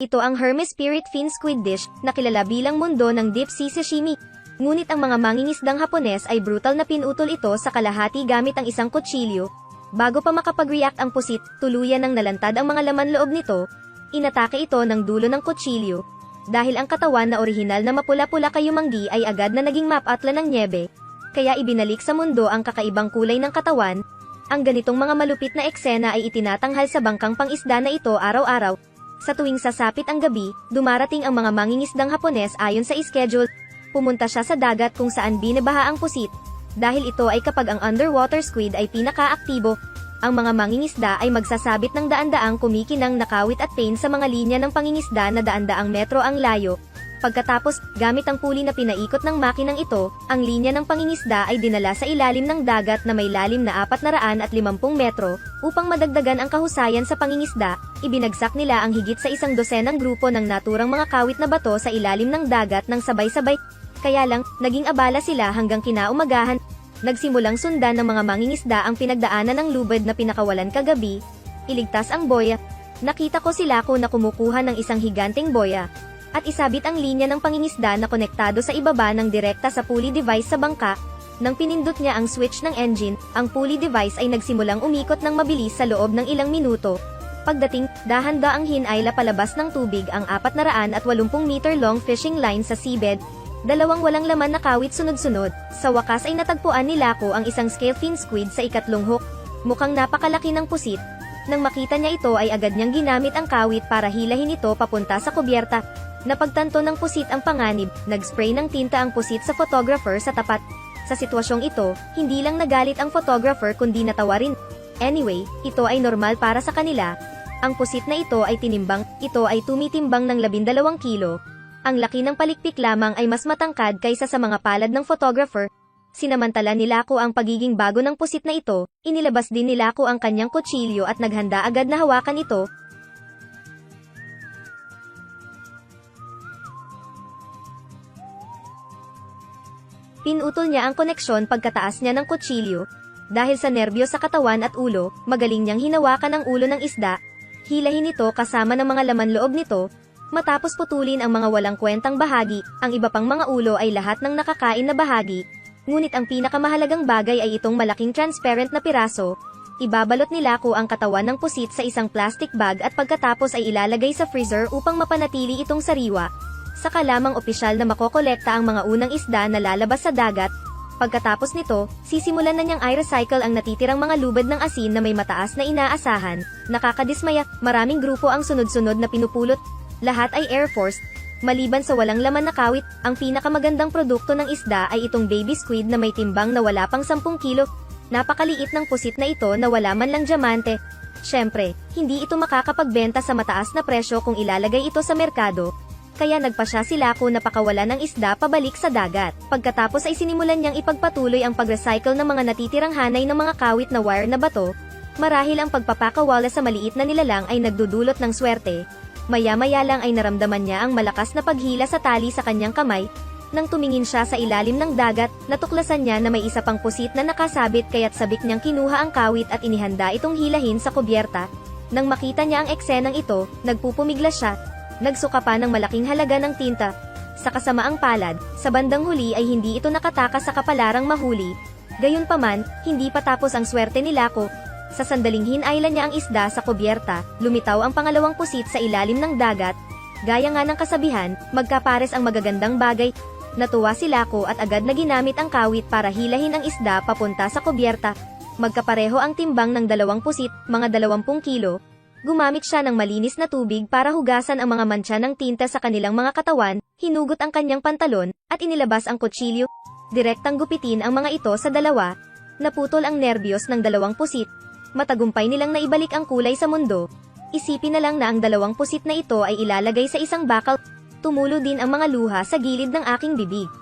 Ito ang Hermes Spirit Fin Squid Dish na kilala bilang mundo ng deep sea sashimi. Ngunit ang mga mangingisdang Hapones ay brutal na pinutol ito sa kalahati gamit ang isang kutsilyo. Bago pa makapag-react ang pusit, tuluyan ng nalantad ang mga laman loob nito. Inatake ito ng dulo ng kutsilyo. Dahil ang katawan na orihinal na mapula-pula kayumanggi ay agad na naging mapatla ng nyebe. Kaya ibinalik sa mundo ang kakaibang kulay ng katawan. Ang ganitong mga malupit na eksena ay itinatanghal sa bangkang pangisda na ito araw-araw. Sa tuwing sasapit ang gabi, dumarating ang mga mangingisdang Hapones ayon sa schedule. Pumunta siya sa dagat kung saan binabaha ang pusit. Dahil ito ay kapag ang underwater squid ay pinakaaktibo, ang mga mangingisda ay magsasabit ng daan-daang kumikinang nakawit at pain sa mga linya ng pangingisda na daan-daang metro ang layo. Pagkatapos, gamit ang puli na pinaikot ng makinang ito, ang linya ng pangingisda ay dinala sa ilalim ng dagat na may lalim na 450 metro, upang madagdagan ang kahusayan sa pangingisda, ibinagsak nila ang higit sa isang dosenang grupo ng naturang mga kawit na bato sa ilalim ng dagat ng sabay-sabay. Kaya lang, naging abala sila hanggang kinaumagahan. Nagsimulang sundan ng mga mangingisda ang pinagdaanan ng lubid na pinakawalan kagabi. Iligtas ang boya. Nakita ko sila ko na kumukuha ng isang higanteng boya, at isabit ang linya ng pangingisda na konektado sa ibaba ng direkta sa pulley device sa bangka. Nang pinindot niya ang switch ng engine, ang pulley device ay nagsimulang umikot ng mabilis sa loob ng ilang minuto. Pagdating, dahan-daang hinayla palabas ng tubig ang 480 meter long fishing line sa seabed. Dalawang walang laman na kawit sunod-sunod. Sa wakas ay natagpuan nila ko ang isang scalefin squid sa ikatlong hook. Mukhang napakalaki ng pusit. Nang makita niya ito ay agad niyang ginamit ang kawit para hilahin ito papunta sa kubyerta. Napagtanto ng pusit ang panganib, nag-spray ng tinta ang pusit sa photographer sa tapat. Sa sitwasyong ito, hindi lang nagalit ang photographer kundi natawa rin. Anyway, ito ay normal para sa kanila. Ang pusit na ito ay tinimbang, ito ay tumitimbang ng 12 kilo. Ang laki ng palikpik lamang ay mas matangkad kaysa sa mga palad ng photographer. Sinamantala nila ko ang pagiging bago ng pusit na ito, inilabas din nila ko ang kanyang kutsilyo at naghanda agad na hawakan ito, Pinutol niya ang koneksyon pagkataas niya ng kutsilyo. Dahil sa nerbyo sa katawan at ulo, magaling niyang hinawakan ang ulo ng isda. Hilahin ito kasama ng mga laman loob nito. Matapos putulin ang mga walang kwentang bahagi, ang iba pang mga ulo ay lahat ng nakakain na bahagi. Ngunit ang pinakamahalagang bagay ay itong malaking transparent na piraso. Ibabalot nila ko ang katawan ng pusit sa isang plastic bag at pagkatapos ay ilalagay sa freezer upang mapanatili itong sariwa. Saka lamang opisyal na makokolekta ang mga unang isda na lalabas sa dagat. Pagkatapos nito, sisimulan na niyang i-recycle ang natitirang mga lubid ng asin na may mataas na inaasahan. Nakakadismaya, maraming grupo ang sunod-sunod na pinupulot. Lahat ay Air Force. Maliban sa walang laman na kawit, ang pinakamagandang produkto ng isda ay itong baby squid na may timbang na wala pang 10 kilo. Napakaliit ng pusit na ito na wala man lang diamante. Siyempre, hindi ito makakapagbenta sa mataas na presyo kung ilalagay ito sa merkado, kaya nagpasya sila ko na pakawala ng isda pabalik sa dagat. Pagkatapos ay sinimulan niyang ipagpatuloy ang pag-recycle ng mga natitirang hanay ng mga kawit na wire na bato. Marahil ang pagpapakawala sa maliit na nilalang ay nagdudulot ng swerte. Maya-maya lang ay naramdaman niya ang malakas na paghila sa tali sa kanyang kamay. Nang tumingin siya sa ilalim ng dagat, natuklasan niya na may isa pang pusit na nakasabit kaya't sabik niyang kinuha ang kawit at inihanda itong hilahin sa kubyerta. Nang makita niya ang eksenang ito, nagpupumiglas siya, nagsuka pa ng malaking halaga ng tinta. Sa kasamaang palad, sa bandang huli ay hindi ito nakatakas sa kapalarang mahuli. Gayunpaman, hindi pa tapos ang swerte ni Lako. Sa sandaling hinailan niya ang isda sa kubyerta, lumitaw ang pangalawang pusit sa ilalim ng dagat. Gaya nga ng kasabihan, magkapares ang magagandang bagay. Natuwa si Lako at agad na ginamit ang kawit para hilahin ang isda papunta sa kubyerta. Magkapareho ang timbang ng dalawang pusit, mga 20 kilo, Gumamit siya ng malinis na tubig para hugasan ang mga mantsa ng tinta sa kanilang mga katawan, hinugot ang kanyang pantalon, at inilabas ang kutsilyo. Direktang gupitin ang mga ito sa dalawa. Naputol ang nerbiyos ng dalawang pusit. Matagumpay nilang naibalik ang kulay sa mundo. Isipin na lang na ang dalawang pusit na ito ay ilalagay sa isang bakal. Tumulo din ang mga luha sa gilid ng aking bibig.